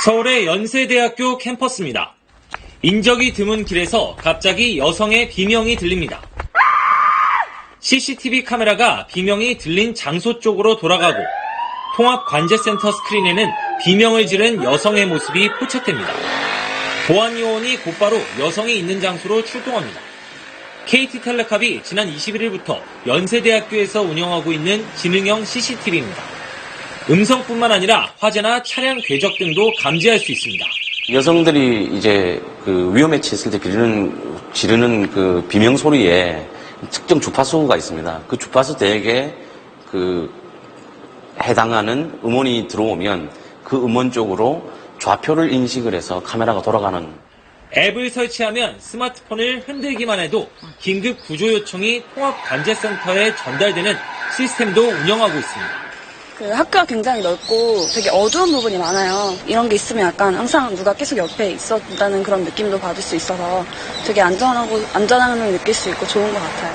서울의 연세대학교 캠퍼스입니다. 인적이 드문 길에서 갑자기 여성의 비명이 들립니다. CCTV 카메라가 비명이 들린 장소 쪽으로 돌아가고 통합관제센터 스크린에는 비명을 지른 여성의 모습이 포착됩니다. 보안요원이 곧바로 여성이 있는 장소로 출동합니다. KT텔레캅이 지난 21일부터 연세대학교에서 운영하고 있는 지능형 CCTV입니다. 음성뿐만 아니라 화재나 차량 궤적 등도 감지할 수 있습니다. 여성들이 이제 그 위험에 처했을 때 지르는, 지르는 그 비명 소리에 특정 주파수가 있습니다. 그 주파수 대역에 그 해당하는 음원이 들어오면 그 음원 쪽으로 좌표를 인식을 해서 카메라가 돌아가는 앱을 설치하면 스마트폰을 흔들기만 해도 긴급 구조 요청이 통합 관제센터에 전달되는 시스템도 운영하고 있습니다. 그 학교가 굉장히 넓고 되게 어두운 부분이 많아요. 이런 게 있으면 약간 항상 누가 계속 옆에 있었다는 그런 느낌도 받을 수 있어서 되게 안전하고 안전함을 느낄 수 있고 좋은 것 같아요.